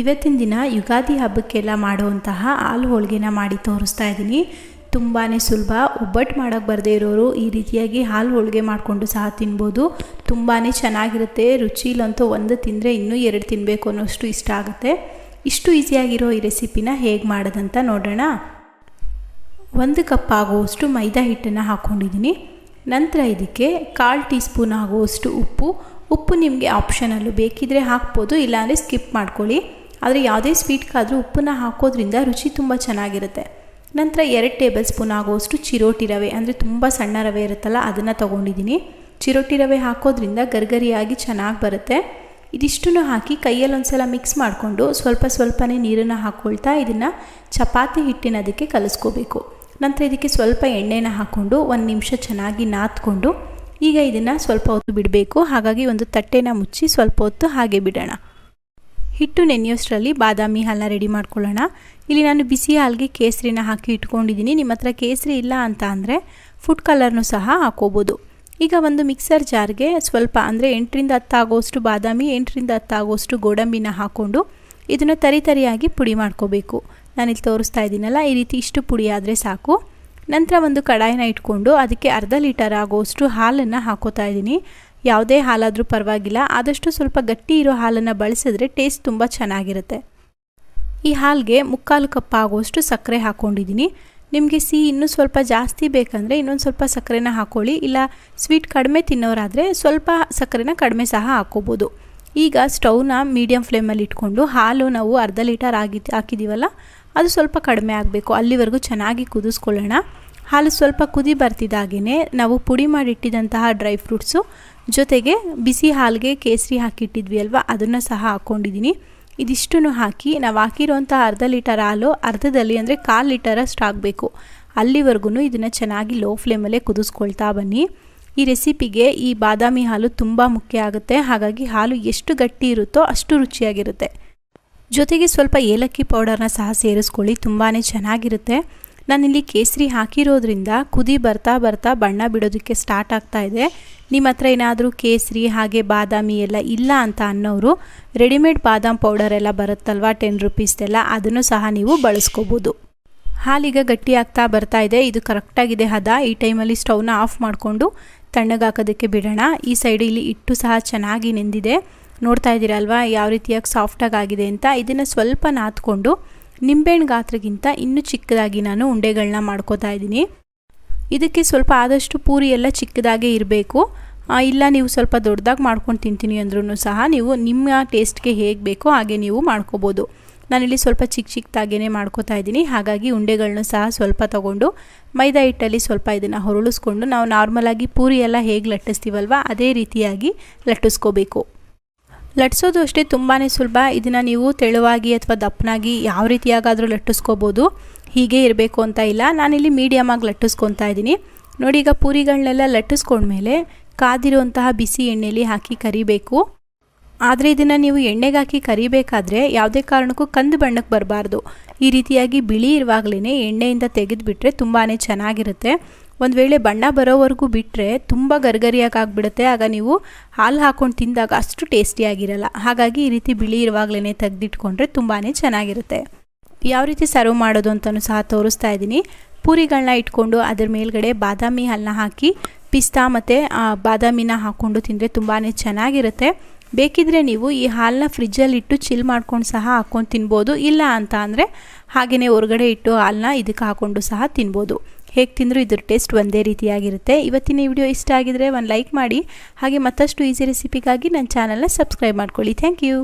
ಇವತ್ತಿನ ದಿನ ಯುಗಾದಿ ಹಬ್ಬಕ್ಕೆಲ್ಲ ಮಾಡುವಂತಹ ಹಾಲು ಹೋಳಿಗೆನ ಮಾಡಿ ತೋರಿಸ್ತಾ ಇದ್ದೀನಿ. ತುಂಬಾ ಸುಲಭ. ಒಬ್ಬಟ್ಟು ಮಾಡೋಕ್ಕೆ ಬರದೇ ಇರೋರು ಈ ರೀತಿಯಾಗಿ ಹಾಲು ಹೋಳಿಗೆ ಮಾಡಿಕೊಂಡು ಸಹ ತಿನ್ಬೋದು. ತುಂಬಾ ಚೆನ್ನಾಗಿರುತ್ತೆ. ರುಚಿಲಂತೂ ಒಂದು ತಿಂದರೆ ಇನ್ನೂ ಎರಡು ತಿನ್ನಬೇಕು ಅನ್ನೋಷ್ಟು ಇಷ್ಟ ಆಗುತ್ತೆ. ಇಷ್ಟು ಈಸಿಯಾಗಿರೋ ಈ ರೆಸಿಪಿನ ಹೇಗೆ ಮಾಡೋದಂತ ನೋಡೋಣ. ಒಂದು ಕಪ್ ಆಗುವಷ್ಟು ಮೈದಾ ಹಿಟ್ಟನ್ನು ಹಾಕ್ಕೊಂಡಿದ್ದೀನಿ ನಂತರ ಇದಕ್ಕೆ ಕಾಲು ಟೀ ಸ್ಪೂನ್ ಆಗುವಷ್ಟು ಉಪ್ಪು. ಉಪ್ಪು ನಿಮಗೆ ಆಪ್ಷನಲ್ಲೂ ಬೇಕಿದ್ರೆ ಹಾಕ್ಬೋದು, ಇಲ್ಲಾಂದರೆ ಸ್ಕಿಪ್ ಮಾಡ್ಕೊಳ್ಳಿ. ಆದರೆ ಯಾವುದೇ ಸ್ವೀಟ್ಗಾದರೂ ಉಪ್ಪನ್ನ ಹಾಕೋದ್ರಿಂದ ರುಚಿ ತುಂಬ ಚೆನ್ನಾಗಿರುತ್ತೆ. ನಂತರ ಎರಡು ಟೇಬಲ್ ಸ್ಪೂನ್ ಆಗೋಷ್ಟು ಚಿರೋಟಿ ರವೆ, ಅಂದರೆ ತುಂಬ ಸಣ್ಣ ರವೆ ಇರುತ್ತಲ್ಲ, ಅದನ್ನು ತೊಗೊಂಡಿದ್ದೀನಿ. ಚಿರೋಟಿ ರವೆ ಹಾಕೋದ್ರಿಂದ ಗರ್ಗರಿಯಾಗಿ ಚೆನ್ನಾಗಿ ಬರುತ್ತೆ. ಇದಿಷ್ಟನ್ನು ಹಾಕಿ ಕೈಯಲ್ಲಿ ಒಂದ್ಸಲ ಮಿಕ್ಸ್ ಮಾಡಿಕೊಂಡು ಸ್ವಲ್ಪ ಸ್ವಲ್ಪನೇ ನೀರನ್ನು ಹಾಕ್ಕೊಳ್ತಾ ಇದನ್ನು ಚಪಾತಿ ಹಿಟ್ಟಿನ ಅದಕ್ಕೆ ಕಲಿಸ್ಕೋಬೇಕು. ನಂತರ ಇದಕ್ಕೆ ಸ್ವಲ್ಪ ಎಣ್ಣೆನ ಹಾಕ್ಕೊಂಡು ಒಂದು ನಿಮಿಷ ಚೆನ್ನಾಗಿ ನಾದ್ಕೊಂಡು ಈಗ ಇದನ್ನು ಸ್ವಲ್ಪ ಹೊತ್ತು ಬಿಡಬೇಕು. ಹಾಗಾಗಿ ಒಂದು ತಟ್ಟೆನ ಮುಚ್ಚಿ ಸ್ವಲ್ಪ ಹೊತ್ತು ಹಾಗೆ ಬಿಡೋಣ. ಹಿಟ್ಟು ನೆನೆಯೋಷ್ಟರಲ್ಲಿ ಬಾದಾಮಿ ಹಾಲನ್ನ ರೆಡಿ ಮಾಡ್ಕೊಳ್ಳೋಣ. ಇಲ್ಲಿ ನಾನು ಬಿಸಿ ಹಾಲಿಗೆ ಕೇಸರಿನ ಹಾಕಿ ಇಟ್ಕೊಂಡಿದ್ದೀನಿ. ನಿಮ್ಮ ಹತ್ರ ಕೇಸರಿ ಇಲ್ಲ ಅಂತ ಅಂದರೆ ಫುಡ್ ಕಲರ್ನೂ ಸಹ ಹಾಕೋಬೋದು ಈಗ ಒಂದು ಮಿಕ್ಸರ್ ಜಾರ್ಗೆ ಸ್ವಲ್ಪ ಅಂದರೆ ಎಂಟರಿಂದ ಹತ್ತಾಗೋಷ್ಟು ಬಾದಾಮಿ, ಎಂಟರಿಂದ ಹತ್ತಾಗೋಷ್ಟು ಗೋಡಂಬಿನ ಹಾಕ್ಕೊಂಡು ಇದನ್ನು ತರಿ ತರಿಯಾಗಿ ಪುಡಿ ಮಾಡ್ಕೋಬೇಕು. ನಾನಿಲ್ಲಿ ತೋರಿಸ್ತಾ ಇದ್ದೀನಲ್ಲ, ಈ ರೀತಿ ಇಷ್ಟು ಪುಡಿ ಆದರೆ ಸಾಕು. ನಂತರ ಒಂದು ಕಡಾಯಿನ ಇಟ್ಕೊಂಡು ಅದಕ್ಕೆ ಅರ್ಧ ಲೀಟರ್ ಆಗೋಷ್ಟು ಹಾಲನ್ನು ಹಾಕೋತಾ ಇದ್ದೀನಿ. ಯಾವುದೇ ಹಾಲಾದರೂ ಪರವಾಗಿಲ್ಲ. ಆದಷ್ಟು ಸ್ವಲ್ಪ ಗಟ್ಟಿ ಇರೋ ಹಾಲನ್ನು ಬಳಸಿದ್ರೆ ಟೇಸ್ಟ್ ತುಂಬ ಚೆನ್ನಾಗಿರುತ್ತೆ. ಈ ಹಾಲಿಗೆ ಮುಕ್ಕಾಲು ಕಪ್ ಆಗುವಷ್ಟು ಸಕ್ಕರೆ ಹಾಕ್ಕೊಂಡಿದ್ದೀನಿ ನಿಮಗೆ ಸಿಹಿ ಇನ್ನೂ ಸ್ವಲ್ಪ ಜಾಸ್ತಿ ಬೇಕಂದರೆ ಇನ್ನೊಂದು ಸ್ವಲ್ಪ ಸಕ್ಕರೆನ ಹಾಕ್ಕೊಳ್ಳಿ ಇಲ್ಲ ಸ್ವೀಟ್ ಕಡಿಮೆ ತಿನ್ನೋರಾದರೆ ಸ್ವಲ್ಪ ಸಕ್ಕರೆನ ಕಡಿಮೆ ಸಹ ಹಾಕ್ಕೋಬೋದು. ಈಗ ಸ್ಟೌವ್ನ ಮೀಡಿಯಮ್ ಫ್ಲೇಮಲ್ಲಿ ಇಟ್ಕೊಂಡು ಹಾಲು ನಾವು ಅರ್ಧ ಲೀಟರ್ ಆಗಿ ಹಾಕಿದ್ದೀವಲ್ಲ ಅದು ಸ್ವಲ್ಪ ಕಡಿಮೆ ಆಗಬೇಕು. ಅಲ್ಲಿವರೆಗೂ ಚೆನ್ನಾಗಿ ಕುದಿಸ್ಕೊಳ್ಳೋಣ. ಹಾಲು ಸ್ವಲ್ಪ ಕುದಿ ಬರ್ತಿದ್ದಾಗೇ ನಾವು ಪುಡಿ ಮಾಡಿಟ್ಟಿದ್ದಂತಹ ಡ್ರೈ ಫ್ರೂಟ್ಸು, ಜೊತೆಗೆ ಬಿಸಿ ಹಾಲಿಗೆ ಕೇಸರಿ ಹಾಕಿಟ್ಟಿದ್ವಿ ಅಲ್ವಾ ಅದನ್ನು ಸಹ ಹಾಕ್ಕೊಂಡಿದ್ದೀನಿ. ಇದಿಷ್ಟನ್ನು ಹಾಕಿ ನಾವು ಹಾಕಿರೋಂಥ ಅರ್ಧ ಲೀಟರ್ ಹಾಲು ಅರ್ಧದಲ್ಲಿ ಅಂದರೆ ಕಾಲು ಲೀಟರಷ್ಟು ಆಗಬೇಕು ಅಲ್ಲಿವರೆಗೂ ಇದನ್ನು ಚೆನ್ನಾಗಿ ಲೋ ಫ್ಲೇಮಲ್ಲೇ ಕುದಿಸ್ಕೊಳ್ತಾ ಬನ್ನಿ. ಈ ರೆಸಿಪಿಗೆ ಈ ಬಾದಾಮಿ ಹಾಲು ತುಂಬ ಮುಖ್ಯ ಆಗುತ್ತೆ. ಹಾಗಾಗಿ ಹಾಲು ಎಷ್ಟು ಗಟ್ಟಿ ಇರುತ್ತೋ ಅಷ್ಟು ರುಚಿಯಾಗಿರುತ್ತೆ. ಜೊತೆಗೆ ಸ್ವಲ್ಪ ಏಲಕ್ಕಿ ಪೌಡರ್ನ ಸಹ ಸೇರಿಸ್ಕೊಳ್ಳಿ ತುಂಬಾ ಚೆನ್ನಾಗಿರುತ್ತೆ. ನಾನಿಲ್ಲಿ ಕೇಸರಿ ಹಾಕಿರೋದ್ರಿಂದ ಕುದಿ ಬರ್ತಾ ಬರ್ತಾ ಬಣ್ಣ ಬಿಡೋದಕ್ಕೆ ಸ್ಟಾರ್ಟ್ ಆಗ್ತಾ ಇದೆ. ನಿಮ್ಮ ಹತ್ರ ಏನಾದರೂ ಕೇಸರಿ ಹಾಗೆ ಬಾದಾಮಿ ಎಲ್ಲ ಇಲ್ಲ ಅಂತ ಅನ್ನೋರು ರೆಡಿಮೇಡ್ ಬಾದಾಮ್ ಪೌಡರ್ ಎಲ್ಲ ಬರುತ್ತಲ್ವ ಟೆನ್ ರುಪೀಸ್ದೆಲ್ಲ ಅದನ್ನು ಸಹ ನೀವು ಬಳಸ್ಕೋಬೋದು. ಹಾಲೀಗ ಗಟ್ಟಿ ಆಗ್ತಾ ಬರ್ತಾ ಇದೆ. ಇದು ಕರೆಕ್ಟಾಗಿದೆ ಹದ. ಈ ಟೈಮಲ್ಲಿ ಸ್ಟೌವ್ನ ಆಫ್ ಮಾಡಿಕೊಂಡು ತಣ್ಣಗಾಕೋದಕ್ಕೆ ಬಿಡೋಣ. ಈ ಸೈಡ್ ಇಲ್ಲಿ ಇಟ್ಟು ಸಹ ಚೆನ್ನಾಗಿ ನೆಂದಿದೆ. ನೋಡ್ತಾ ಇದ್ದೀರಲ್ವಾ? ಯಾವ ರೀತಿಯಾಗಿ ಸಾಫ್ಟಾಗಿ ಆಗಿದೆ ಅಂತ. ಇದನ್ನು ಸ್ವಲ್ಪ ನಾದ್ಕೊಂಡು ನಿಂಬೆಹಣ್ಣು ಗಾತ್ರಗಿಂತ ಇನ್ನೂ ಚಿಕ್ಕದಾಗಿ ನಾನು ಉಂಡೆಗಳನ್ನ ಮಾಡ್ಕೋತಾ ಇದ್ದೀನಿ. ಇದಕ್ಕೆ ಸ್ವಲ್ಪ ಆದಷ್ಟು ಪೂರಿ ಎಲ್ಲ ಚಿಕ್ಕದಾಗೇ ಇರಬೇಕು. ಇಲ್ಲ ನೀವು ಸ್ವಲ್ಪ ದೊಡ್ಡದಾಗಿ ಮಾಡ್ಕೊಂಡು ತಿಂತೀನಿ ಅಂದ್ರೂ ಸಹ ನೀವು ನಿಮ್ಮ ಟೇಸ್ಟ್ಗೆ ಹೇಗೆ ಬೇಕೋ ಹಾಗೆ ನೀವು ಮಾಡ್ಕೋಬೋದು. ನಾನಿಲ್ಲಿ ಸ್ವಲ್ಪ ಚಿಕ್ಕ ಚಿಕ್ಕದಾಗೇ ಮಾಡ್ಕೋತಾ ಇದ್ದೀನಿ. ಹಾಗಾಗಿ ಉಂಡೆಗಳನ್ನೂ ಸಹ ಸ್ವಲ್ಪ ತಗೊಂಡು ಮೈದಾ ಹಿಟ್ಟಲ್ಲಿ ಸ್ವಲ್ಪ ಇದನ್ನು ಹೊರಳಿಸ್ಕೊಂಡು ನಾವು ನಾರ್ಮಲಾಗಿ ಪೂರಿ ಎಲ್ಲ ಹೇಗೆ ಲಟ್ಟಿಸ್ತೀವಲ್ವ, ಅದೇ ರೀತಿಯಾಗಿ ಲಟ್ಟಿಸ್ಕೋಬೇಕು. ಲಟ್ಸೋದು ಅಷ್ಟೇ ತುಂಬಾ ಸುಲಭ. ಇದನ್ನು ನೀವು ತೆಳುವಾಗಿ ಅಥವಾ ದಪ್ಪನಾಗಿ ಯಾವ ರೀತಿಯಾಗಾದರೂ ಲಟ್ಟಿಸ್ಕೋಬೋದು. ಹೀಗೆ ಇರಬೇಕು ಅಂತ ಇಲ್ಲ. ನಾನಿಲ್ಲಿ ಮೀಡಿಯಮಾಗಿ ಲಟ್ಟಿಸ್ಕೊತಾ ಇದ್ದೀನಿ. ನೋಡಿ, ಈಗ ಪೂರಿಗಳನ್ನೆಲ್ಲ ಲಟ್ಟಿಸ್ಕೊಂಡ್ಮೇಲೆ ಕಾದಿರುವಂತಹ ಬಿಸಿ ಎಣ್ಣೆಯಲ್ಲಿ ಹಾಕಿ ಕರಿಬೇಕು. ಆದರೆ ಇದನ್ನು ನೀವು ಎಣ್ಣೆಗೆ ಹಾಕಿ ಕರಿಬೇಕಾದ್ರೆ ಯಾವುದೇ ಕಾರಣಕ್ಕೂ ಕಂದು ಬಣ್ಣಕ್ಕೆ ಬರಬಾರ್ದು. ಈ ರೀತಿಯಾಗಿ ಬಿಳಿ ಇರುವಾಗಲೇ ಎಣ್ಣೆಯಿಂದ ತೆಗೆದುಬಿಟ್ರೆ ತುಂಬಾ ಚೆನ್ನಾಗಿರುತ್ತೆ. ಒಂದು ವೇಳೆ ಬಣ್ಣ ಬರೋವರೆಗೂ ಬಿಟ್ಟರೆ ತುಂಬ ಗರ್ಗರಿಯಾಗಿ ಆಗಿಬಿಡುತ್ತೆ ಆಗ ನೀವು ಹಾಲು ಹಾಕ್ಕೊಂಡು ತಿಂದಾಗ ಅಷ್ಟು ಟೇಸ್ಟಿಯಾಗಿರಲ್ಲ ಹಾಗಾಗಿ ಈ ರೀತಿ ಬಿಳಿ ಇರುವಾಗಲೇ ತೆಗೆದಿಟ್ಕೊಂಡ್ರೆ ತುಂಬಾ ಚೆನ್ನಾಗಿರುತ್ತೆ. ಯಾವ ರೀತಿ ಸರ್ವ್ ಮಾಡೋದು ಅಂತಲೂ ಸಹ ತೋರಿಸ್ತಾ ಇದ್ದೀನಿ. ಪೂರಿಗಳನ್ನ ಇಟ್ಕೊಂಡು ಅದ್ರ ಮೇಲ್ಗಡೆ ಬಾದಾಮಿ ಹಲ್ಲನ್ನ ಹಾಕಿ, ಪಿಸ್ತಾ ಮತ್ತು ಬಾದಾಮಿನ ಹಾಕ್ಕೊಂಡು ತಿಂದರೆ ತುಂಬಾ ಚೆನ್ನಾಗಿರುತ್ತೆ. ಬೇಕಿದ್ರೆ ನೀವು ಈ ಹಾಲನ್ನ ಫ್ರಿಜ್ಜಲ್ಲಿ ಇಟ್ಟು ಚಿಲ್ ಮಾಡ್ಕೊಂಡು ಸಹ ಹಾಕ್ಕೊಂಡು ತಿನ್ಬೋದು. ಇಲ್ಲ ಅಂತ ಅಂದರೆ ಹಾಗೆಯೇ ಹೊರಗಡೆ ಇಟ್ಟು ಹಾಲನ್ನ ಇದಕ್ಕೆ ಹಾಕ್ಕೊಂಡು ಸಹ ತಿನ್ಬೋದು. ಹೇಗೆ ತಿಂದರೂ ಇದ್ರ ಟೇಸ್ಟ್ ಒಂದೇ ರೀತಿಯಾಗಿರುತ್ತೆ. ಇವತ್ತಿನ ವಿಡಿಯೋ ಇಷ್ಟ ಆಗಿದರೆ ಒಂದು ಲೈಕ್ ಮಾಡಿ, ಹಾಗೆ ಮತ್ತಷ್ಟು ಈಸಿ ರೆಸಿಪಿಗಾಗಿ ನನ್ನ ಚಾನಲ್ನ ಸಬ್ಸ್ಕ್ರೈಬ್ ಮಾಡ್ಕೊಳ್ಳಿ. Thank you.